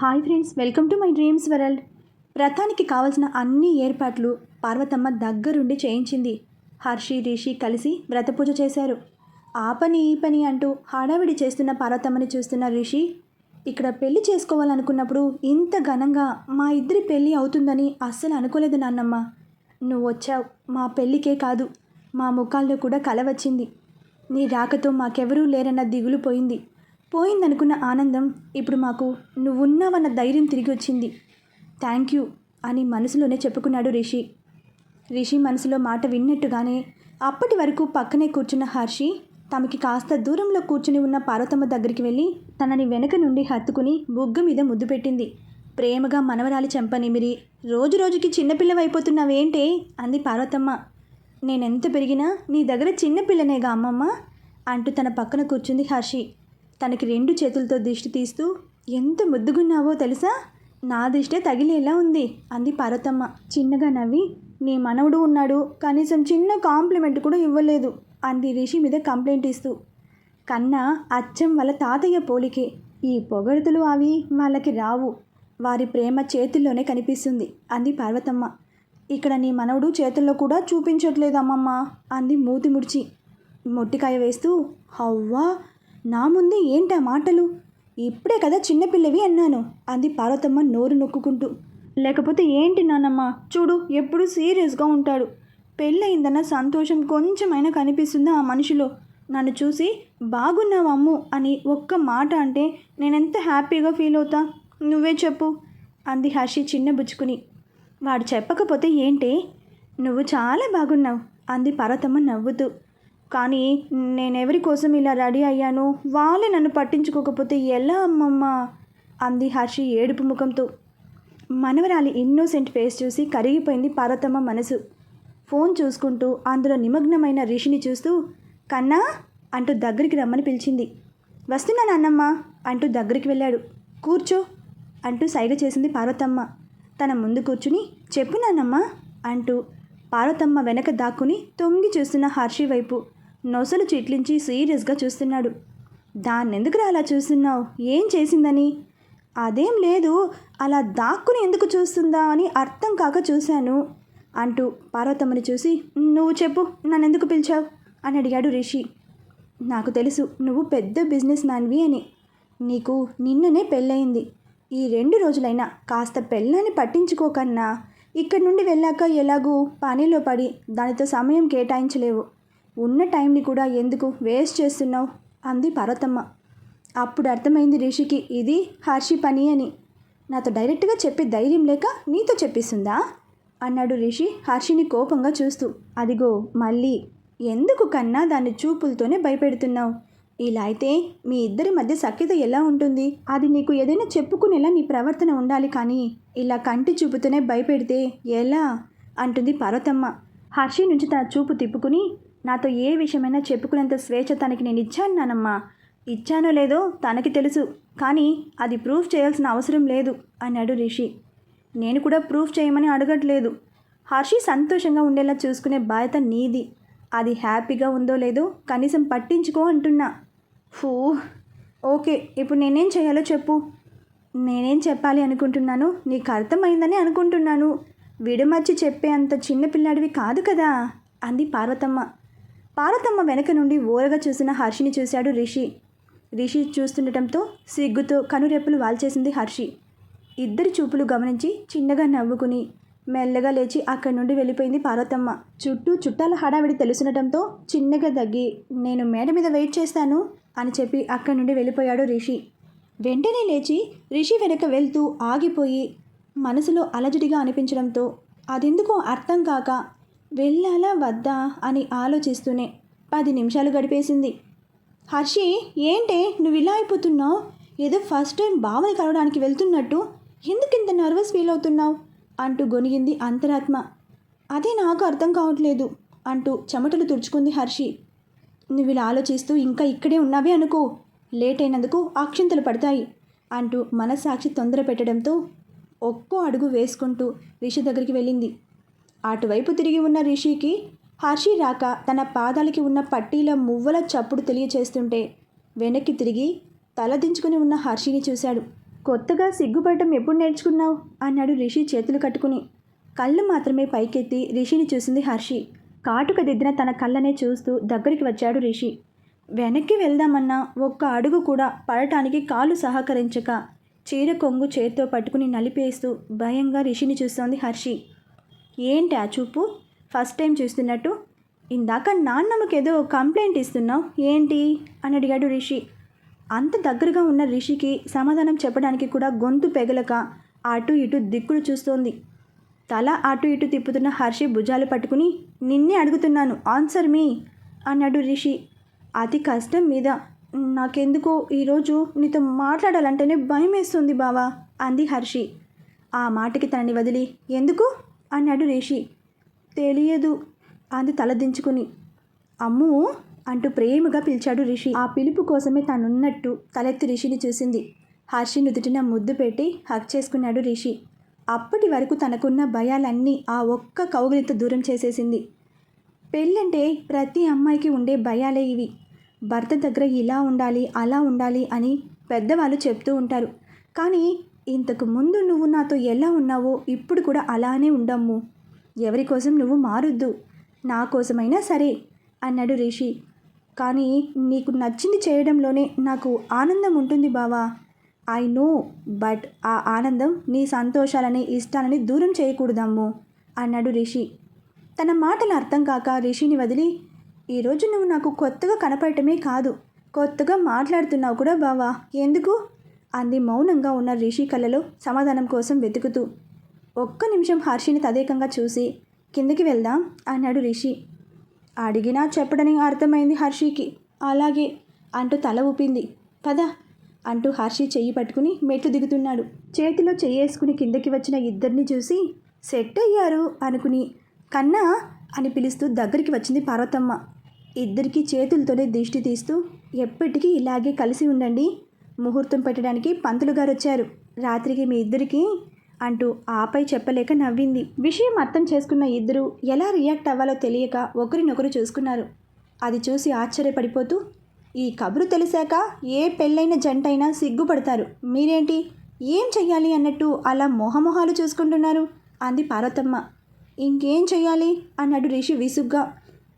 Hi friends welcome to my dreams world. వ్రతానికి కావలసిన అన్ని ఏర్పాట్లు పార్వతమ్మ దగ్గరుండి చేయించింది. హర్షి రిషి కలిసి వ్రతపూజ చేశారు. ఆ పని ఈ పని అంటూ హడావిడి చేస్తున్న పార్వతమ్మని చూస్తున్న రిషి ఇక్కడ పెళ్ళి చేసుకోవాలనుకున్నప్పుడు ఇంత ఘనంగా మా ఇద్దరి పెళ్ళి అవుతుందని అస్సలు అనుకోలేదు నాన్నమ్మ. నువ్వు వచ్చావు మా పెళ్ళికే కాదు మా ముఖాల్లో కూడా కల వచ్చింది. నీ రాకతో మాకెవరూ లేరన్న దిగులు పోయింది. పోయిందనుకున్న ఆనందం ఇప్పుడు మాకు నువ్వున్నావన్న ధైర్యం తిరిగి వచ్చింది థ్యాంక్ యూ అని మనసులోనే చెప్పుకున్నాడు రిషి. రిషి మనసులో మాట విన్నట్టుగానే అప్పటి వరకు పక్కనే కూర్చున్న హర్షి తమకి కాస్త దూరంలో కూర్చుని ఉన్న పార్వతమ్మ దగ్గరికి వెళ్ళి తనని వెనక నుండి హత్తుకుని బుగ్గ మీద ముద్దు పెట్టింది. ప్రేమగా మనవరాలి చెంపనిమిరి రోజు రోజుకి చిన్నపిల్లవైపోతున్నావేంటే? అంది పార్వతమ్మ. నేనెంత పెరిగినా నీ దగ్గర చిన్నపిల్లనేగా అమ్మమ్మ? అంటూ తన పక్కన కూర్చుంది హర్షి. తనకి రెండు చేతులతో దిష్టి తీస్తూ ఎంత ముద్దుగున్నావో తెలుసా? నా దిష్టే తగిలేలా ఉంది అంది పార్వతమ్మ చిన్నగా నవ్వి నీ మనవడు ఉన్నాడు. కనీసం చిన్న కాంప్లిమెంట్ కూడా ఇవ్వలేదు అంది రిషి మీద కంప్లైంట్ ఇస్తూ. కన్నా అచ్చం వాళ్ళ తాతయ్య పోలికే. ఈ పొగడుతులు అవి వాళ్ళకి రావు. వారి ప్రేమ చేతుల్లోనే కనిపిస్తుంది అంది పార్వతమ్మ ఇక్కడ నీ మనవడు చేతుల్లో కూడా చూపించట్లేదు అమ్మమ్మ అంది మూతి ముడిచి. మొట్టికాయ వేస్తూ హవ్వా! నా ముందే ఏంటా మాటలు? ఇప్పుడే కదా చిన్నపిల్లవి అన్నాను. అంది పార్వతమ్మ నోరు నొక్కుకుంటూ. లేకపోతే ఏంటి నానమ్మ? చూడు ఎప్పుడు సీరియస్గా ఉంటాడు. పెళ్ళయిందన్న సంతోషం కొంచెమైనా కనిపిస్తుందా ఆ మనిషిలో? నన్ను చూసి బాగున్నావు అమ్ము అని ఒక్క మాట అంటే నేనెంత హ్యాపీగా ఫీల్ అవుతా? నువ్వే చెప్పు అంది హర్షి చిన్న బుచ్చుకుని. వాడు చెప్పకపోతే ఏంటి? నువ్వు చాలా బాగున్నావు అంది పార్వతమ్మ నవ్వుతూ. కానీ నేనెవరి కోసం ఇలా రెడీ అయ్యాను? వాళ్ళే నన్ను పట్టించుకోకపోతే ఎలా అమ్మమ్మ? అంది హర్షి ఏడుపు ముఖంతో. మనవరాలి ఇన్నోసెంట్ ఫేస్ చూసి కరిగిపోయింది పార్వతమ్మ మనసు. ఫోన్ చూసుకుంటూ అందులో నిమగ్నమైన రిషిని చూస్తూ కన్నా అంటూ దగ్గరికి రమ్మని పిలిచింది. వస్తున్నా నాన్నమ్మ అంటూ దగ్గరికి వెళ్ళాడు. కూర్చో అంటూ సైగ చేసింది పార్వతమ్మ. తన ముందు కూర్చుని చెప్పు నాన్నమ్మ అంటూ పార్వతమ్మ వెనక దాక్కుని తొంగి చూస్తున్న హర్షి వైపు. నొసలు చిట్లించి సీరియస్గా చూస్తున్నాడు. దాన్నెందుకురా అలా చూస్తున్నావు? ఏం చేసిందని? అదేం లేదు అలా దాక్కుని ఎందుకు చూస్తుందా అని అర్థం కాక చూశాను అంటూ పార్వతమ్మని చూసి నువ్వు చెప్పు నన్నెందుకు పిలిచావు? అని అడిగాడు రిషి. నాకు తెలుసు నువ్వు పెద్ద బిజినెస్ మ్యాన్వి అని. నీకు నిన్ననే పెళ్ళయింది. ఈ రెండు రోజులైనా కాస్త పెళ్ళాన్ని పట్టించుకోకన్నా ఇక్కడి నుండి వెళ్ళాక ఎలాగూ పనిలో పడి దానితో సమయం కేటాయించలేవు. ఉన్న టైంని కూడా ఎందుకు వేస్ట్ చేస్తున్నావు? అంది పార్వతమ్మ. అప్పుడు అర్థమైంది రిషికి ఇది హర్షి పని అని. నాతో డైరెక్ట్గా చెప్పే ధైర్యం లేక నీతో చెప్పిస్తుందా? అన్నాడు రిషి హర్షిని కోపంగా చూస్తూ. అదిగో మళ్ళీ. ఎందుకు కన్నా దాన్ని చూపులతోనే భయపెడుతున్నావు? ఇలా అయితే మీ ఇద్దరి మధ్య సఖ్యత ఎలా ఉంటుంది? అది నీకు ఏదైనా చెప్పుకునేలా నీ ప్రవర్తన ఉండాలి కానీ ఇలా కంటి చూపుతోనే భయపెడితే ఎలా? అంటుంది పార్వతమ్మ. హర్షి నుంచి తన చూపు తిప్పుకుని నాతో ఏ విషయమైనా చెప్పుకునేంత స్వేచ్ఛ తనకి నేను ఇచ్చాను నానమ్మా. ఇచ్చానో లేదో తనకి తెలుసు కానీ అది ప్రూఫ్ చేయాల్సిన అవసరం లేదు అన్నాడు రిషి. నేను కూడా ప్రూఫ్ చేయమని అడగట్లేదు. హర్షి సంతోషంగా ఉండేలా చూసుకునే బాధ్యత నీది. అది హ్యాపీగా ఉందో లేదో కనీసం పట్టించుకో అంటున్నా. ఫూ ఓకే ఇప్పుడు నేనేం చేయాలో చెప్పు. నేనేం చెప్పాలి అనుకుంటున్నాను? నీకు అర్థమైందని అనుకుంటున్నాను. విడమర్చి చెప్పే అంత చిన్నపిల్లాడివి కాదు కదా? అంది పార్వతమ్మ. పార్వతమ్మ వెనక నుండి ఓరగా చూసిన హర్షిని చూశాడు రిషి. రిషి చూస్తుండటంతో సిగ్గుతో కనురెప్పులు వాల్చేసింది హర్షి. ఇద్దరి చూపులు గమనించి చిన్నగా నవ్వుకుని మెల్లగా లేచి అక్కడి నుండి వెళ్ళిపోయింది పార్వతమ్మ. చుట్టూ చుట్టాల హడావిడి తెలుసునటంతో చిన్నగా తగ్గి నేను మేడ మీద వెయిట్ చేస్తాను అని చెప్పి అక్కడి నుండి వెళ్ళిపోయాడు రిషి. వెంటనే లేచి రిషి వెనక వెళ్తూ ఆగిపోయి మనసులో అలజడిగా అనిపించడంతో అదెందుకో అర్థం కాక వెళ్ళాలా వద్దా అని ఆలోచిస్తూనే పది నిమిషాలు గడిపేసింది. హర్షి ఏంటే నువ్వు ఇలా అయిపోతున్నావు? ఏదో ఫస్ట్ టైం బావని కలవడానికి వెళ్తున్నట్టు ఎందుకు ఇంత నర్వస్ ఫీల్ అవుతున్నావు? అంటూ గొనిగింది అంతరాత్మ. అదే నాకు అర్థం కావట్లేదు అంటూ చెమటలు తుడుచుకుంది హర్షి. నువ్వు ఇలా ఆలోచిస్తూ ఇంకా ఇక్కడే ఉన్నావే అనుకో. లేట్ అయినందుకు అక్షింతలు పడతాయి అంటూ మనస్సాక్షి తొందర పెట్టడంతో ఒక్కో అడుగు వేసుకుంటూ రిషి దగ్గరికి వెళ్ళింది. అటువైపు తిరిగి ఉన్న రిషికి హర్షి రాక తన పాదాలకి ఉన్న పట్టీల మువ్వల చప్పుడు తెలియచేస్తుంటే వెనక్కి తిరిగి తలదించుకుని ఉన్న హర్షిని చూశాడు. కొత్తగా సిగ్గుపడటం ఎప్పుడు నేర్చుకున్నావు? అన్నాడు రిషి చేతులు కట్టుకుని. కళ్ళు మాత్రమే పైకెత్తి రిషిని చూసింది హర్షి. కాటుక దిద్దిన తన కళ్ళనే చూస్తూ దగ్గరికి వచ్చాడు రిషి. వెనక్కి వెళ్దామన్నా ఒక్క అడుగు కూడా పడటానికి కాలు సహకరించక చీర కొంగు చేత్తో పట్టుకుని నలిపేస్తూ భయంగా రిషిని చూస్తోంది హర్షి. ఏంటి ఆ చూపు? ఫస్ట్ టైం చూస్తున్నట్టు? ఇందాక నాన్నమ్మకేదో కంప్లైంట్ ఇస్తున్నావు. ఏంటి? అని అడిగాడు రిషి. అంత దగ్గరగా ఉన్న రిషికి సమాధానం చెప్పడానికి కూడా గొంతు పెగలక అటు ఇటు దిక్కులు చూస్తోంది. తల అటు ఇటు తిప్పుతున్న హర్షి భుజాలు పట్టుకుని నిన్నే అడుగుతున్నాను. ఆన్సర్ మీ అన్నాడు రిషి. అతి కష్టం మీద. నాకెందుకో ఈరోజు నీతో మాట్లాడాలంటేనే భయం వేస్తుంది బావా అంది హర్షి. ఆ మాటకి తనని వదిలి ఎందుకు? అన్నాడు రిషి. తెలియదు. అంది తలదించుకుని అమ్ము! అంటూ ప్రేమగా పిలిచాడు రిషి. ఆ పిలుపు కోసమే తానున్నట్టు తలెత్తి రిషిని చూసింది. హర్షి నుదుటిన ముద్దు పెట్టి హక్ చేసుకున్నాడు రిషి. అప్పటి వరకు తనకున్న భయాలన్నీ ఆ ఒక్క కౌగిలితో దూరం చేసేసింది. పెళ్ళంటే ప్రతి అమ్మాయికి ఉండే భయాలే ఇవి. భర్త దగ్గర ఇలా ఉండాలి అలా ఉండాలి అని పెద్దవాళ్ళు చెప్తూ ఉంటారు. కానీ ఇంతకు ముందు నువ్వు నాతో ఎలా ఉన్నావో ఇప్పుడు కూడా అలానే ఉండమ్ము. ఎవరి కోసం నువ్వు మారొద్దు. నా కోసమైనా సరే అన్నాడు రిషి. కానీ నీకు నచ్చింది చేయడంలోనే నాకు ఆనందం ఉంటుంది బావా. ఐ నో బట్ ఆ ఆనందం నీ సంతోషాలని ఇష్టాలని దూరం చేయకూడదమ్ము అన్నాడు రిషి. తన మాటలు అర్థం కాక రిషిని వదిలి ఈరోజు నువ్వు నాకు కొత్తగా కనపడటమే కాదు కొత్తగా మాట్లాడుతున్నావు కూడా బావా. ఎందుకు? అంది మౌనంగా ఉన్న రిషి కళ్ళలో సమాధానం కోసం వెతుకుతూ. ఒక్క నిమిషం హర్షిని తదేకంగా చూసి కిందకి వెళ్దాం అన్నాడు రిషి. అడిగినా చెప్పడని అర్థమైంది హర్షికి. అలాగే అంటూ తల ఊపింది. పద అంటూ హర్షి చెయ్యి పట్టుకుని మెట్లు దిగుతున్నాడు. చేతిలో చెయ్యేసుకుని కిందకి వచ్చిన ఇద్దరిని చూసి సెట్ అయ్యారు అనుకుని కన్నా అని పిలుస్తూ దగ్గరికి వచ్చింది పార్వతమ్మ. ఇద్దరికీ చేతులతోనే దిష్టి తీస్తూ ఎప్పటికీ ఇలాగే కలిసి ఉండండి ముహూర్తం పెట్టడానికి పంతులు గారు వచ్చారు. రాత్రికి మీ ఇద్దరికి అంటూ ఆపై చెప్పలేక నవ్వింది. విషయం అర్థం చేసుకున్న ఇద్దరు ఎలా రియాక్ట్ అవ్వాలో తెలియక ఒకరినొకరు చూసుకున్నారు. అది చూసి ఆశ్చర్యపడిపోతూ ఈ కబురు తెలిసాక ఏ పెళ్ళైన జంటైనా సిగ్గుపడతారు. మీరేంటి? ఏం చెయ్యాలి అన్నట్టు అలా మొహమొహాలు చూసుకుంటున్నారు? అంది పార్వతమ్మ. ఇంకేం చెయ్యాలి? అన్నాడు రిషి విసుగ్గా.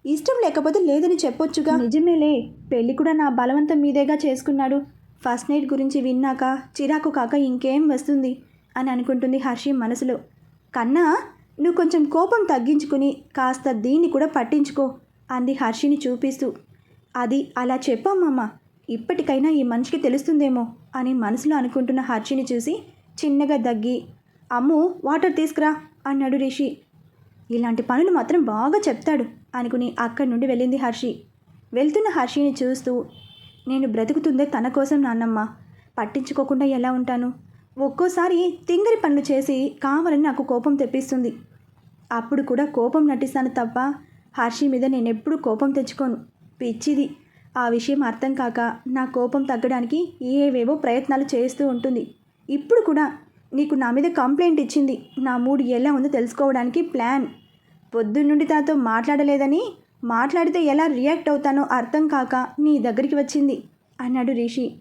ఇష్టం లేకపోతే లేదని చెప్పొచ్చుగా. నిజమేలే. పెళ్ళి కూడా నా బలవంతం మీదేగా చేసుకున్నాడు. ఫస్ట్ నైట్ గురించి విన్నాక చిరాకు కాక ఇంకేం వస్తుంది అని అనుకుంటుంది హర్షి మనసులో. కన్నా నువ్వు కొంచెం కోపం తగ్గించుకుని కాస్త దీన్ని కూడా పట్టించుకో అంది హర్షిని చూపిస్తూ. అది అలా చెప్పమ్మమ్మ ఇప్పటికైనా ఈ మనిషికి తెలుస్తుందేమో అని మనసులో అనుకుంటున్న హర్షిని చూసి చిన్నగా దగ్గి అమ్ము వాటర్ తీసుకురా అన్నాడు రిషి. ఇలాంటి పనులు మాత్రం బాగా చెప్తాడు అనుకుని అక్కడి నుండి వెళ్ళింది హర్షి. వెళ్తున్న హర్షిని చూస్తూ నేను బ్రతుకుతుందే తన కోసం నాన్నమ్మ. పట్టించుకోకుండా ఎలా ఉంటాను? ఒక్కోసారి తింగరి పనులు చేసి కావాలని నాకు కోపం తెప్పిస్తుంది. అప్పుడు కూడా కోపం నటిస్తాను తప్ప హర్షి మీద నేను ఎప్పుడూ కోపం తెచ్చుకోను. పిచ్చిది. ఆ విషయం అర్థం కాక నా కోపం తగ్గడానికి ఏవేవో ప్రయత్నాలు చేస్తూ ఉంటుంది. ఇప్పుడు కూడా నీకు నా మీద కంప్లైంట్ ఇచ్చింది. నా మూడు ఎలా ఉందో తెలుసుకోవడానికి ప్లాన్. పొద్దున్నుండి తనతో మాట్లాడలేదని మాట్లాడితే ఎలా రియాక్ట్ అవుతానో అర్థం కాక నీ దగ్గరికి వచ్చింది. అన్నాడు రిషి.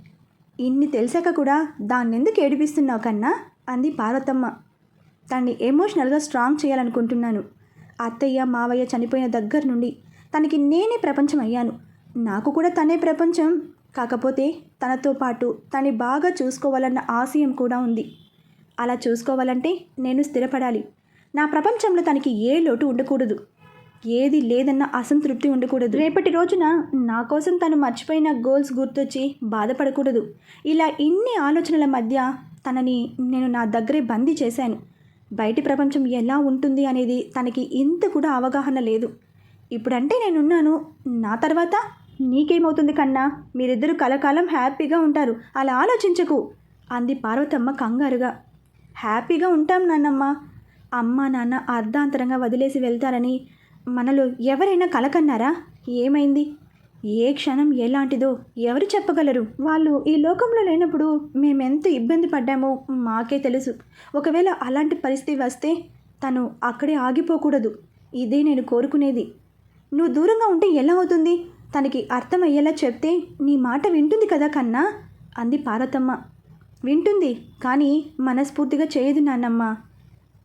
ఇన్ని తెలిసాక కూడా దాన్నెందుకు ఏడిపిస్తున్నావు కన్నా? అంది పార్వతమ్మ. తన్ని ఎమోషనల్గా స్ట్రాంగ్ చేయాలనుకుంటున్నాను. అత్తయ్య మావయ్య చనిపోయిన దగ్గర నుండి తనకి నేనే ప్రపంచం అయ్యాను. నాకు కూడా తనే ప్రపంచం. కాకపోతే తనతో పాటు తని బాగా చూసుకోవాలన్న ఆశయం కూడా ఉంది. అలా చూసుకోవాలంటే నేను స్థిరపడాలి. నా ప్రపంచంలో తనకి ఏ లోటు ఉండకూడదు. ఏది లేదన్న అసంతృప్తి ఉండకూడదు. రేపటి రోజున నా కోసం తను మర్చిపోయిన గోల్స్ గుర్తొచ్చి బాధపడకూడదు. ఇలా ఇన్ని ఆలోచనల మధ్య తనని నేను నా దగ్గరే బందీ చేశాను. బయటి ప్రపంచం ఎలా ఉంటుంది అనేది తనకి ఇంత కూడా అవగాహన లేదు. ఇప్పుడంటే నేనున్నాను. నా తర్వాత? నీకేమవుతుంది కన్నా? మీరిద్దరూ కలకాలం హ్యాపీగా ఉంటారు. అలా ఆలోచించకు! అంది పార్వతమ్మ కంగారుగా. హ్యాపీగా ఉంటాం నాన్నమ్మ. అమ్మ నాన్న అర్ధాంతరంగా వదిలేసి వెళ్తారని మనలో ఎవరైనా కలకన్నారా? ఏమైంది? ఏ క్షణం ఎలాంటిదో ఎవరు చెప్పగలరు? వాళ్ళు ఈ లోకంలో లేనప్పుడు మేమెంత ఇబ్బంది పడ్డామో మాకే తెలుసు. ఒకవేళ అలాంటి పరిస్థితి వస్తే తను అక్కడే ఆగిపోకూడదు. ఇదే నేను కోరుకునేది. నువ్వు దూరంగా ఉంటే ఎలా అవుతుంది? తనకి అర్థమయ్యేలా చెప్తే నీ మాట వింటుంది కదా కన్నా? అంది పార్వతమ్మ. వింటుంది కానీ మనస్ఫూర్తిగా చేయదు నాన్నమ్మ.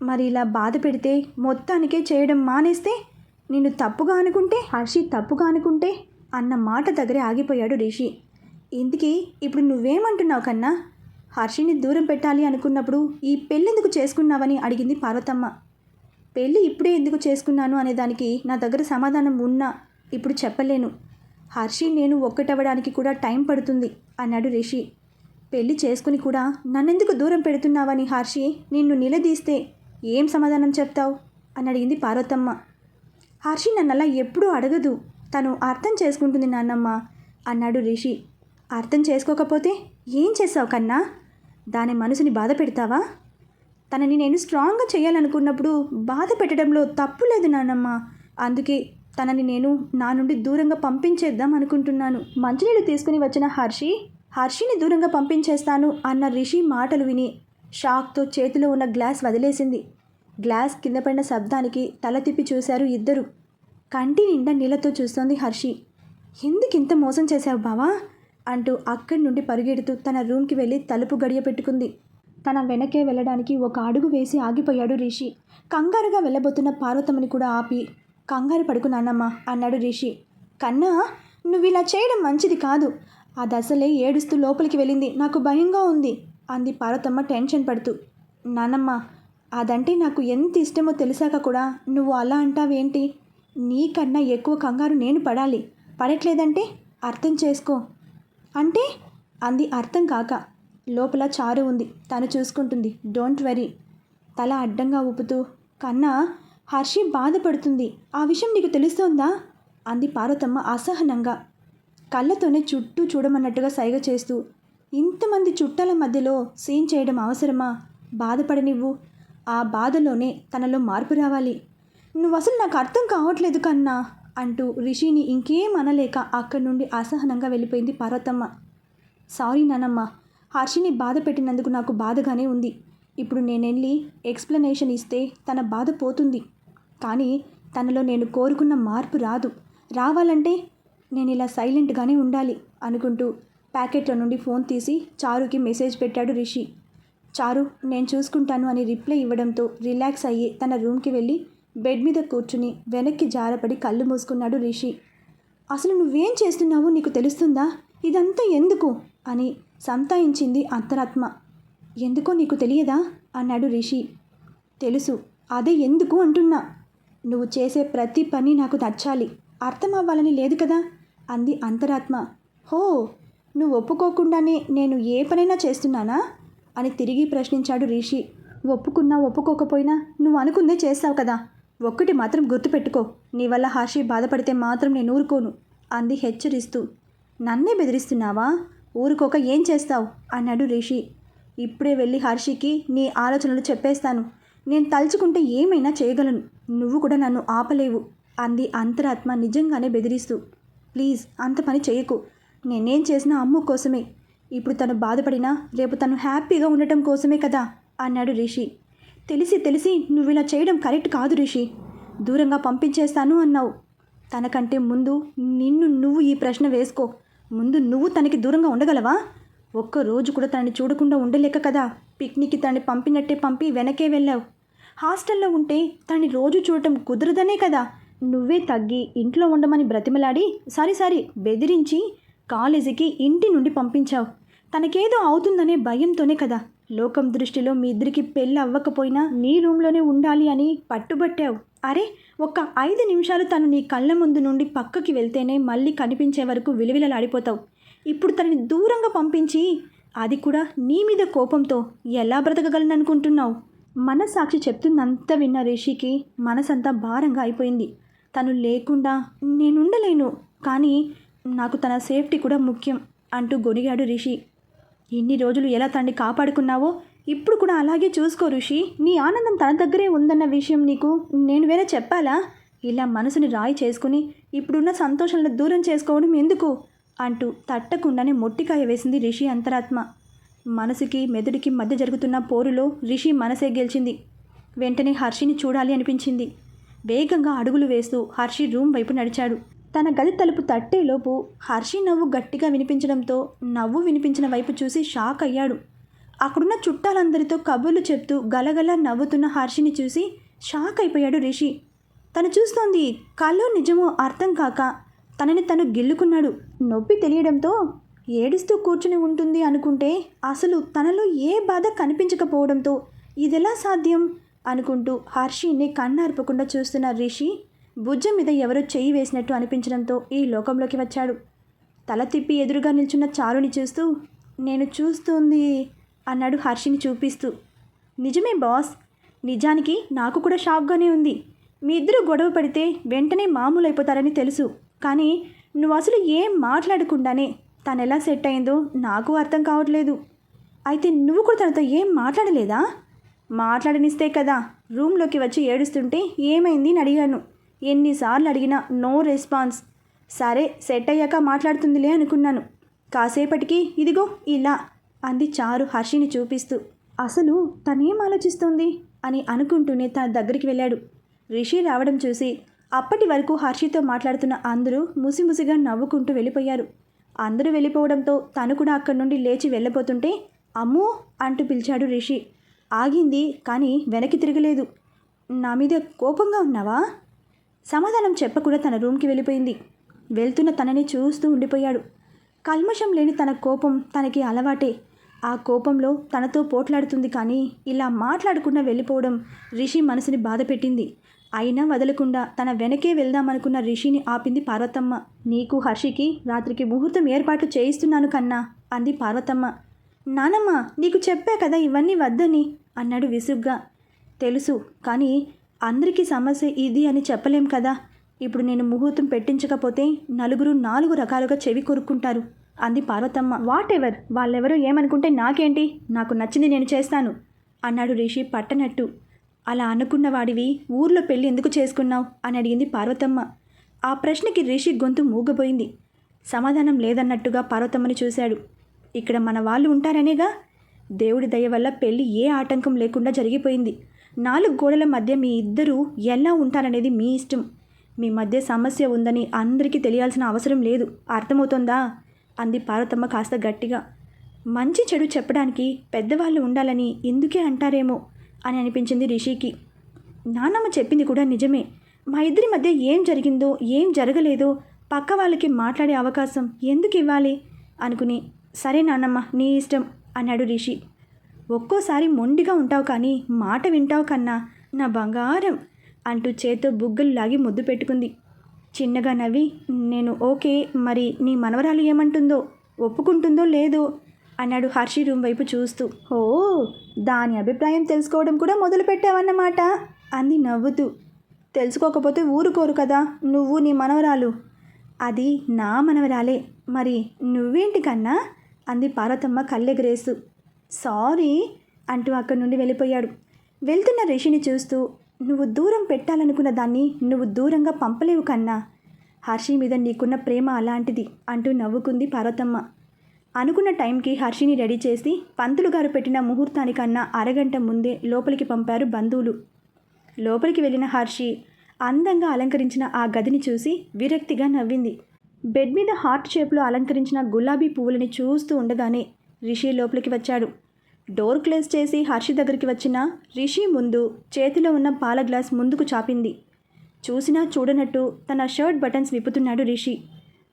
మరి ఇలా బాధ పెడితే మొత్తానికే చేయడం మానేస్తే నిన్ను తప్పుగా అనుకుంటే హర్షి తప్పుగా అనుకుంటే అన్న మాట దగ్గరే ఆగిపోయాడు రిషి. ఇందుకే ఇప్పుడు నువ్వేమంటున్నావు కన్నా? హర్షిని దూరం పెట్టాలి అనుకున్నప్పుడు ఈ పెళ్ళెందుకు చేసుకున్నావని అడిగింది పార్వతమ్మ. పెళ్ళి ఇప్పుడే ఎందుకు చేసుకున్నాను అనేదానికి నా దగ్గర సమాధానం ఉన్నా ఇప్పుడు చెప్పలేను. హర్షి నేను ఒక్కటవ్వడానికి కూడా టైం పడుతుంది అన్నాడు రిషి. పెళ్ళి చేసుకుని కూడా నన్నెందుకు దూరం పెడుతున్నావని హర్షి నిన్ను నిలదీస్తే ఏం సమాధానం చెప్తావు? అని అడిగింది పార్వతమ్మ. హర్షి నన్నలా ఎప్పుడూ అడగదు. తను అర్థం చేసుకుంటుంది నాన్నమ్మ. అన్నాడు రిషి. అర్థం చేసుకోకపోతే ఏం చేసావు కన్నా? దాని మనసుని బాధ పెడతావా? తనని నేను స్ట్రాంగ్గా చేయాలనుకున్నప్పుడు బాధ పెట్టడంలో తప్పు లేదు నాన్నమ్మ. అందుకే తనని నేను నా నుండి దూరంగా పంపించేద్దాం అనుకుంటున్నాను. మంచినీళ్ళు తీసుకుని వచ్చిన హర్షి హర్షిని దూరంగా పంపించేస్తాను అన్న రిషి మాటలు విని షాక్తో చేతిలో ఉన్న గ్లాస్ వదిలేసింది. గ్లాస్ కింద పడిన శబ్దానికి తల తిప్పి చూశారు ఇద్దరు. కంటి నిండా నీళ్ళతో చూస్తోంది హర్షి. ఎందుకు ఇంత మోసం చేశావు బావా? అంటూ అక్కడి నుండి పరుగెడుతూ తన రూమ్కి వెళ్ళి తలుపు గడియ పెట్టుకుంది. తన వెనకే వెళ్ళడానికి ఒక అడుగు వేసి ఆగిపోయాడు రిషి. కంగారుగా వెళ్ళబోతున్న పార్వతమ్మని కూడా ఆపి కంగారు పడుకున్నానమ్మ అన్నాడు రిషి. కన్నా నువ్వు ఇలా చేయడం మంచిది కాదు. ఆ దశలే ఏడుస్తూ లోపలికి వెళ్ళింది. నాకు భయంగా ఉంది అంది పార్వతమ్మ టెన్షన్ పడుతూ. నానమ్మ అదంటే నాకు ఎంత ఇష్టమో తెలిసాక కూడా నువ్వు అలా అంటావేంటి? నీకన్నా ఎక్కువ కంగారు నేను పడాలి. పడట్లేదంటే అర్థం చేసుకో. అంటే? అంది అర్థం కాక. లోపల చారు ఉంది. తను చూసుకుంటుంది. Don't worry. తల అడ్డంగా ఊపుతూ కన్నా హర్షి బాధపడుతుంది. ఆ విషయం నీకు తెలుస్తోందా? అంది పార్వతమ్మ అసహనంగా. కళ్ళతోనే చుట్టూ చూడమన్నట్టుగా సైగ చేస్తూ ఇంతమంది చుట్టాల మధ్యలో సీన్ చేయడం అవసరమా? బాధపడనివ్వు. ఆ బాధలోనే తనలో మార్పు రావాలి. నువ్వు అసలు నాకు అర్థం కావట్లేదు కన్నా అంటూ రిషిని ఇంకేం అనలేక అక్కడి నుండి అసహనంగా వెళ్ళిపోయింది పార్వతమ్మ. సారీ నానమ్మ హర్షిని బాధ పెట్టినందుకు నాకు బాధగానే ఉంది. ఇప్పుడు నేనెళ్ళి ఎక్స్ప్లెనేషన్ ఇస్తే తన బాధ పోతుంది. కానీ తనలో నేను కోరుకున్న మార్పు రాదు. రావాలంటే నేను ఇలా సైలెంట్గానే ఉండాలి అనుకుంటూ ప్యాకెట్లో నుండి ఫోన్ తీసి చారుకి మెసేజ్ పెట్టాడు రిషి. చారు నేను చూసుకుంటాను అని రిప్లై ఇవ్వడంతో రిలాక్స్ అయ్యి తన రూమ్కి వెళ్ళి బెడ్ మీద కూర్చుని వెనక్కి జారపడి కళ్ళు మూసుకున్నాడు రిషి. అసలు నువ్వేం చేస్తున్నావో నీకు తెలుస్తుందా? ఇదంతా ఎందుకు? అని సంతాయించింది అంతరాత్మ. ఎందుకో నీకు తెలియదా? అన్నాడు రిషి. తెలుసు. అదే ఎందుకు అంటున్నా? నువ్వు చేసే ప్రతి పని నాకు నచ్చాలి. అర్థం అవ్వాలని లేదు కదా? అంది అంతరాత్మ. హో! నువ్వు ఒప్పుకోకుండానే నేను ఏ పనైనా చేస్తున్నానా? అని తిరిగి ప్రశ్నించాడు రిషి. ఒప్పుకున్నా ఒప్పుకోకపోయినా నువ్వు అనుకుందే చేస్తావు కదా. ఒక్కటి మాత్రం గుర్తుపెట్టుకో. నీ వల్ల హాషి బాధపడితే మాత్రం నేను ఊరుకోను అంది హెచ్చరిస్తూ. నన్నే బెదిరిస్తున్నావా? ఊరుకోక ఏం చేస్తావు? అన్నాడు రిషి. ఇప్పుడే వెళ్ళి హర్షికి నీ ఆలోచనలు చెప్పేస్తాను. నేను తలుచుకుంటే ఏమైనా చేయగలను. నువ్వు కూడా నన్ను ఆపలేవు అంది అంతరాత్మ నిజంగానే బెదిరిస్తూ. ప్లీజ్ అంత పని చేయకు. నేనేం చేసినా అమ్ము కోసమే. ఇప్పుడు తను బాధపడినా రేపు తను హ్యాపీగా ఉండటం కోసమే కదా అన్నాడు రిషి. తెలిసి తెలిసి నువ్వు ఇలా చేయడం కరెక్ట్ కాదు రిషి. దూరంగా పంపించేస్తాను అన్నావు. తనకంటే ముందు నిన్ను నువ్వు ఈ ప్రశ్న వేసుకో. ముందు నువ్వు తనకి దూరంగా ఉండగలవా? ఒక్క రోజు కూడా తనని చూడకుండా ఉండలేక కదా పిక్నిక్కి తనని పంపినట్టే పంపి వెనకే వెళ్ళావు. హాస్టల్లో ఉంటే తనని రోజు చూడటం కుదరదనే కదా. నువ్వే తగ్గి ఇంట్లో ఉండమని బ్రతిమలాడి సారీ సారీ బెదిరించి కాలేజీకి ఇంటి నుండి పంపించావు. తనకేదో అవుతుందనే భయంతోనే కదా. లోకం దృష్టిలో మీ ఇద్దరికి పెళ్ళి అవ్వకపోయినా నీ రూమ్లోనే ఉండాలి అని పట్టుబట్టావు. అరే ఒక్క ఐదు నిమిషాలు తను నీ కళ్ళ ముందు నుండి పక్కకి వెళ్తేనే మళ్ళీ కనిపించే వరకు విలువిలలాడిపోతావు. ఇప్పుడు తనని దూరంగా పంపించి అది కూడా నీ మీద కోపంతో ఎలా బ్రతకగలను అనుకుంటున్నావు మనసాక్షి చెప్తుందంతా విన్న రిషికి మనసంతా భారంగా అయిపోయింది. తను లేకుండా నేనుండలేను కానీ నాకు తన సేఫ్టీ కూడా ముఖ్యం అంటూ గొనిగాడు రిషి. ఇన్ని రోజులు ఎలా తన్ని కాపాడుకున్నావో ఇప్పుడు కూడా అలాగే చూసుకో ఋషి. నీ ఆనందం తన దగ్గరే ఉందన్న విషయం నీకు నేను వేరే చెప్పాలా? ఇలా మనసుని రాయి చేసుకుని ఇప్పుడున్న సంతోషాలను దూరం చేసుకోవడం ఎందుకు? అంటూ తట్టకుండానే మొట్టికాయ వేసింది రిషి అంతరాత్మ. మనసుకి మెదడుకి మధ్య జరుగుతున్న పోరులో రిషి మనసే గెలిచింది. వెంటనే హర్షిని చూడాలి అనిపించింది. వేగంగా అడుగులు వేస్తూ హర్షి రూమ్ వైపు నడిచాడు. తన గది తలుపు తట్టేలోపు హర్షి నవ్వు గట్టిగా వినిపించడంతో నవ్వు వినిపించిన వైపు చూసి షాక్ అయ్యాడు. అక్కడున్న చుట్టాలందరితో కబుర్లు చెప్తూ గలగల నవ్వుతున్న హర్షిని చూసి షాక్ అయిపోయాడు రిషి. తను చూస్తోంది కల్లో నిజమో అర్థం కాక తనని తను గిల్లుకున్నాడు. నొప్పి తెలియడంతో ఏడుస్తూ కూర్చుని ఉంటుంది అనుకుంటే అసలు తనలో ఏ బాధ కనిపించకపోవడంతో ఇదెలా సాధ్యం అనుకుంటూ హర్షిని కన్నార్పకుండా చూస్తున్న రిషి భుజం మీద ఎవరో చెయ్యి వేసినట్టు అనిపించడంతో ఈ లోకంలోకి వచ్చాడు. తల తిప్పి ఎదురుగా నిల్చున్న చారుని చూస్తూ నేను చూస్తుంది అన్నాడు హర్షిని చూపిస్తూ. నిజమే బాస్ నిజానికి నాకు కూడా షాక్గానే ఉంది. మీ ఇద్దరు గొడవ పడితే వెంటనే మామూలు అయిపోతారని తెలుసు. కానీ నువ్వు అసలు ఏం మాట్లాడకుండానే తను ఎలా సెట్ అయిందో నాకు అర్థం కావట్లేదు. అయితే నువ్వు కూడా తనతో ఏం మాట్లాడలేదా? మాట్లాడనిస్తే కదా రూమ్లోకి వచ్చి ఏడుస్తుంటే ఏమైంది అని అడిగాను. ఎన్నిసార్లు అడిగినా నో రెస్పాన్స్. సరే సెట్ అయ్యాక మాట్లాడుతుందిలే అనుకున్నాను. కాసేపటికి ఇదిగో ఇలా అంది చారు హర్షిని చూపిస్తూ. అసలు తనేం ఆలోచిస్తోంది? అని అనుకుంటూనే తన దగ్గరికి వెళ్ళాడు. రిషి రావడం చూసి అప్పటి వరకు హర్షితో మాట్లాడుతున్న అందరూ ముసిముసిగా నవ్వుకుంటూ వెళ్ళిపోయారు. అందరూ వెళ్ళిపోవడంతో తను కూడా అక్కడి నుండి లేచి వెళ్ళబోతుంటే అమ్మో! అంటూ పిలిచాడు రిషి. ఆగింది కానీ వెనక్కి తిరగలేదు. నా మీద కోపంగా ఉన్నావా? సమాధానం చెప్పకుండా తన రూమ్కి వెళ్ళిపోయింది. వెళ్తున్న తనని చూస్తూ ఉండిపోయాడు. కల్మషం లేని తన కోపం తనకి అలవాటే. ఆ కోపంలో తనతో పోట్లాడుతుంది కానీ ఇలా మాట్లాడకుండా వెళ్ళిపోవడం రిషి మనసుని బాధపెట్టింది అయినా వదలకుండా తన వెనకే వెళ్దామనుకున్న రిషిని ఆపింది పార్వతమ్మ. నీకు హర్షికి రాత్రికి ముహూర్తం ఏర్పాటు చేయిస్తున్నాను కన్నా అంది పార్వతమ్మ. నానమ్మ నీకు చెప్పా కదా ఇవన్నీ వద్దని అన్నాడు విసుగ్గా. తెలుసు కానీ అందరికీ సమస్య ఇది అని చెప్పలేం కదా. ఇప్పుడు నేను ముహూర్తం పెట్టించకపోతే నలుగురు నాలుగు రకాలుగా చెవి కొరుక్కుంటారు. అంది పార్వతమ్మ. వాట్ ఎవర్ వాళ్ళెవరో ఏమనుకుంటే నాకేంటి? నాకు నచ్చింది నేను చేస్తాను అన్నాడు రిషి పట్టనట్టు. అలా అనుకున్న వాడివి ఊర్లో పెళ్ళి ఎందుకు చేసుకున్నావు? అని అడిగింది పార్వతమ్మ. ఆ ప్రశ్నకి రిషి గొంతు మూగబోయింది. సమాధానం లేదన్నట్టుగా పార్వతమ్మని చూశాడు. ఇక్కడ మన వాళ్ళు ఉంటారనేగా? దేవుడి దయ వల్ల పెళ్ళి ఏ ఆటంకం లేకుండా జరిగిపోయింది. నాలుగు గోడల మధ్య మీ ఇద్దరూ ఎలా ఉంటారనేది మీ ఇష్టం. మీ మధ్య సమస్య ఉందని అందరికీ తెలియాల్సిన అవసరం లేదు. అర్థమవుతుందా? అంది పార్వతమ్మ కాస్త గట్టిగా. మంచి చెడు చెప్పడానికి పెద్దవాళ్ళు ఉండాలని ఎందుకే అంటారేమో అని అనిపించింది రిషికి. నానమ్మ చెప్పింది కూడా నిజమే. మా ఇద్దరి మధ్య ఏం జరిగిందో ఏం జరగలేదో పక్క వాళ్ళకి మాట్లాడే అవకాశం ఎందుకు ఇవ్వాలి? అనుకుని సరే నాన్నమ్మ నీ ఇష్టం అన్నాడు రిషి. ఒక్కోసారి మొండిగా ఉంటావు కానీ మాట వింటావు కన్నా నా బంగారం అంటూ చేతో బుగ్గలు లాగి ముద్దు పెట్టుకుంది. చిన్నగా నవ్వి నేను ఓకే మరి నీ మనవరాలు ఏమంటుందో ఒప్పుకుంటుందో లేదో? అన్నాడు హర్షి రూమ్ వైపు చూస్తూ. ఓ దాని అభిప్రాయం తెలుసుకోవడం కూడా మొదలు పెట్టావన్నమాట అంది నవ్వుతూ. తెలుసుకోకపోతే ఊరుకోరు కదా నువ్వు నీ మనవరాలు. అది నా మనవరాలే మరి నువ్వేంటి కన్నా? అంది పార్వతమ్మ కళ్ళెగరేస్తూ. సారీ అంటూ అక్కడి నుండి వెళ్ళిపోయాడు. వెళ్తున్న రిషిని చూస్తూ నువ్వు దూరం పెట్టాలనుకున్న దాన్ని నువ్వు దూరంగా పంపలేవు కన్నా. హర్షి మీద నీకున్న ప్రేమ అలాంటిది అంటూ నవ్వుకుంది పార్వతమ్మ. అనుకున్న టైంకి హర్షిని రెడీ చేసి పంతులు గారు పెట్టిన ముహూర్తానికన్నా అరగంట ముందే లోపలికి పంపారు బంధువులు. లోపలికి వెళ్ళిన హర్షి అందంగా అలంకరించిన ఆ గదిని చూసి విరక్తిగా నవ్వింది. బెడ్ మీద హార్ట్ షేప్లో అలంకరించిన గులాబీ పువ్వులని చూస్తూ ఉండగానే రిషి లోపలికి వచ్చాడు. డోర్ క్లోజ్ చేసి హర్షి దగ్గరికి వచ్చిన రిషి ముందు చేతిలో ఉన్న పాల గ్లాస్ ముందుకు చాపింది. చూసినా చూడనట్టు తన షర్ట్ బటన్స్ విప్పుతున్నాడు రిషి.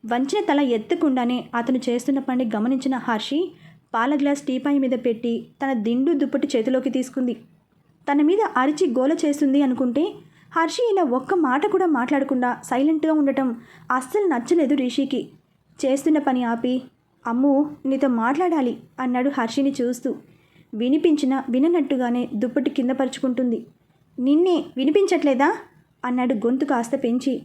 వంచిన తల ఎత్తకుండానే అతను చేస్తున్న పని గమనించిన హర్షి పాల గ్లాస్ టీపాయి మీద పెట్టి తన దిండు దుప్పటి చేతిలోకి తీసుకుంది. తన మీద అరిచి గోల చేస్తుంది అనుకుంటే హర్షి ఇలా ఒక్క మాట కూడా మాట్లాడకుండా సైలెంట్గా ఉండటం అస్సలు నచ్చలేదు రిషికి. చేస్తున్న పని ఆపి అమ్ము నీతో మాట్లాడాలి అన్నాడు హర్షిని చూస్తూ. వినిపించిన విననట్టుగానే దుప్పటి కింద పరుచుకుంటుంది. నిన్నే వినిపించట్లేదా? అన్నాడు గొంతు కాస్త పెంచి.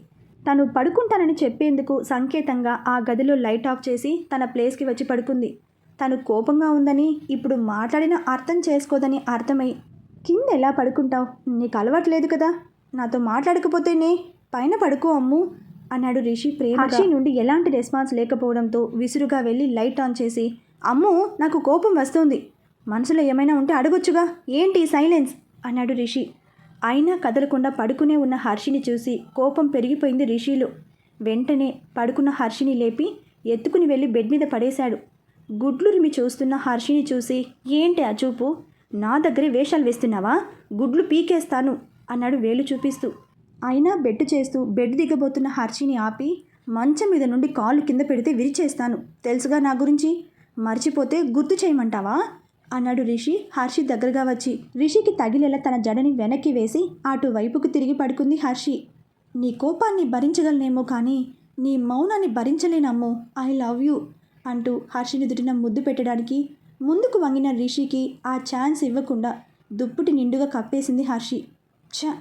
తను పడుకుంటానని చెప్పేందుకు సంకేతంగా ఆ గదిలో లైట్ ఆఫ్ చేసి తన ప్లేస్కి వచ్చి పడుకుంది. తను కోపంగా ఉందని ఇప్పుడు మాట్లాడిన అర్థం చేసుకోదని అర్థమై కింద ఎలా పడుకుంటావు? నీకు అలవాట్లేదు కదా? నాతో మాట్లాడకపోతేనే. పైన పడుకో అమ్ము. అన్నాడు రిషి. ప్రేమ హర్షి నుండి ఎలాంటి రెస్పాన్స్ లేకపోవడంతో విసురుగా వెళ్ళి లైట్ ఆన్ చేసి అమ్ము నాకు కోపం వస్తుంది. మనసులో ఏమైనా ఉంటే అడగొచ్చుగా. ఏంటి సైలెన్స్? అన్నాడు రిషి. అయినా కదలకుండా పడుకునే ఉన్న హర్షిని చూసి కోపం పెరిగిపోయింది రిషిలో. వెంటనే పడుకున్న హర్షిని లేపి ఎత్తుకుని వెళ్ళి బెడ్ మీద పడేశాడు. గుడ్లురిమి చూస్తున్న హర్షిని చూసి ఏంటి ఆ చూపు? నా దగ్గరే వేషాలు వేస్తున్నావా? గుడ్లు పీకేస్తాను అన్నాడు వేలు చూపిస్తూ. అయినా బెట్టు చేస్తూ బెడ్ దిగబోతున్న హర్షిని ఆపి మంచం మీద నుండి కాళ్ళు కింద పెడితే విరిచేస్తాను. తెలుసుగా నా గురించి? మర్చిపోతే గుర్తు చేయమంటావా? అన్నాడు రిషి. హర్షి దగ్గరగా వచ్చి రిషికి తగిలేలా తన జడని వెనక్కి వేసి అటువైపుకు తిరిగి పడుకుంది హర్షి. నీ కోపాన్ని భరించగలనేమో కానీ నీ మౌనాన్ని భరించలేనమ్మో ఐ లవ్ యూ అంటూ హర్షిని దుటిన ముద్దు పెట్టడానికి ముందుకు వంగిన రిషికి ఆ ఛాన్స్ ఇవ్వకుండా దుప్పటి నిండుగా కప్పేసింది హర్షి. ఛ!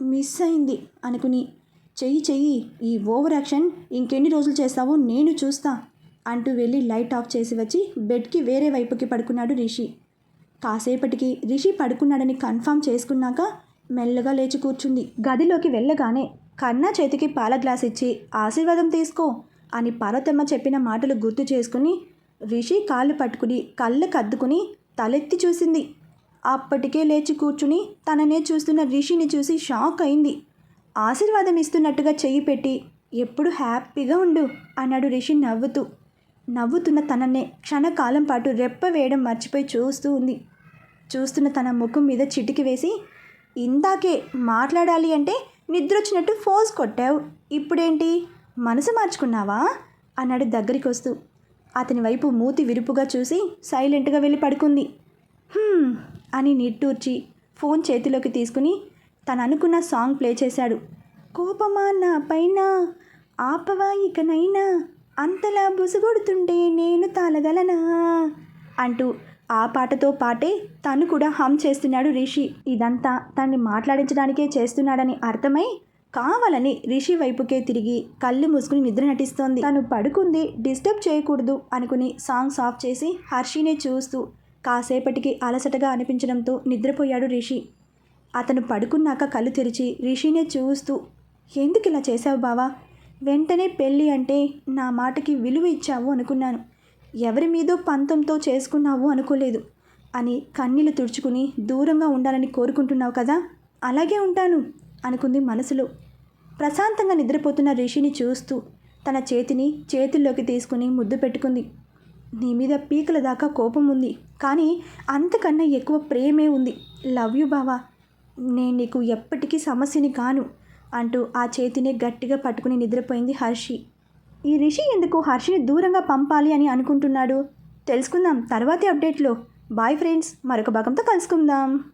మిస్ అయింది అనుకుని చెయ్యి చెయ్యి ఈ ఓవర్ యాక్షన్ ఇంకెన్ని రోజులు చేస్తావో నేను చూస్తా అంటూ వెళ్ళి లైట్ ఆఫ్ చేసి వచ్చి బెడ్కి వేరే వైపుకి పడుకున్నాడు రిషి. కాసేపటికి రిషి పడుకున్నాడని కన్ఫామ్ చేసుకున్నాక మెల్లగా లేచి కూర్చుంది. గదిలోకి వెళ్ళగానే కన్నా చేతికి పాల గ్లాస్ ఇచ్చి ఆశీర్వాదం తీసుకో అని పార్వతమ్మ చెప్పిన మాటలు గుర్తు చేసుకుని రిషి కాళ్ళు పట్టుకుని కళ్ళకు అద్దుకుని తలెత్తి చూసింది. అప్పటికే లేచి కూర్చుని తననే చూస్తున్న రిషిని చూసి షాక్ అయింది. ఆశీర్వాదం ఇస్తున్నట్టుగా చెయ్యి పెట్టి ఎప్పుడు హ్యాపీగా ఉండు అన్నాడు రిషి నవ్వుతూ. నవ్వుతున్న తననే క్షణకాలం పాటు రెప్ప వేయడం మర్చిపోయి చూస్తూ ఉంది. చూస్తున్న తన ముఖం మీద చిటికి వేసి ఇందాకే మాట్లాడాలి అంటే నిద్రొచ్చినట్టు ఫోజ్ కొట్టావు. ఇప్పుడేంటి? మనసు మార్చుకున్నావా? అన్నాడు దగ్గరికి వస్తూ అతని వైపు మూతి విరుపుగా చూసి సైలెంట్గా వెళ్ళి పడుకుంది. అని నిట్టూర్చి ఫోన్ చేతిలోకి తీసుకుని తను అనుకున్న సాంగ్ ప్లే చేశాడు. కోపమా నా పైన? ఆపవా ఇకనైనా? అంతలా బుసగొడుతుంటే నేను తాళగలనా? అంటూ ఆ పాటతో పాటే తను కూడా హమ్ చేస్తున్నాడు రిషి. ఇదంతా తన్ని మాట్లాడించడానికే చేస్తున్నాడని అర్థమై కావాలని రిషి వైపుకే తిరిగి కళ్ళు మూసుకుని నిద్ర నటిస్తోంది. తను పడుకుంది డిస్టర్బ్ చేయకూడదు అనుకుని సాంగ్స్ ఆఫ్ చేసి హర్షినే చూస్తూ కాసేపటికి అలసటగా అనిపించడంతో నిద్రపోయాడు రిషి. అతను పడుకున్నాక కళ్ళు తెరిచి రిషినే చూస్తూ ఎందుకు ఇలా చేశావు బావా? వెంటనే పెళ్ళి అంటే నా మాటకి విలువ ఇచ్చావు అనుకున్నాను. ఎవరి మీదో పంతంతో చేసుకున్నావు అనుకోలేదు అని కన్నీళ్ళు తుడుచుకుని దూరంగా ఉండాలని కోరుకుంటున్నావు కదా? అలాగే ఉంటాను అనుకుంది మనసులో. ప్రశాంతంగా నిద్రపోతున్న రిషిని చూస్తూ తన చేతిని చేతుల్లోకి తీసుకుని ముద్దు పెట్టుకుంది. నీ మీద పీకల దాకా కోపం ఉంది. కానీ అంతకన్నా ఎక్కువ ప్రేమే ఉంది. లవ్ యు బావా. నేను నీకు ఎప్పటికీ సమస్యని కాను అంటూ ఆ చేతినే గట్టిగా పట్టుకుని నిద్రపోయింది హర్షి. ఈ రిషి ఎందుకు హర్షిని దూరంగా పంపాలి అని అనుకుంటున్నాడు? తెలుసుకుందాం. తర్వాతి అప్డేట్లో. బాయ్ ఫ్రెండ్స్ మరొక భాగంతో కలుసుకుందాం.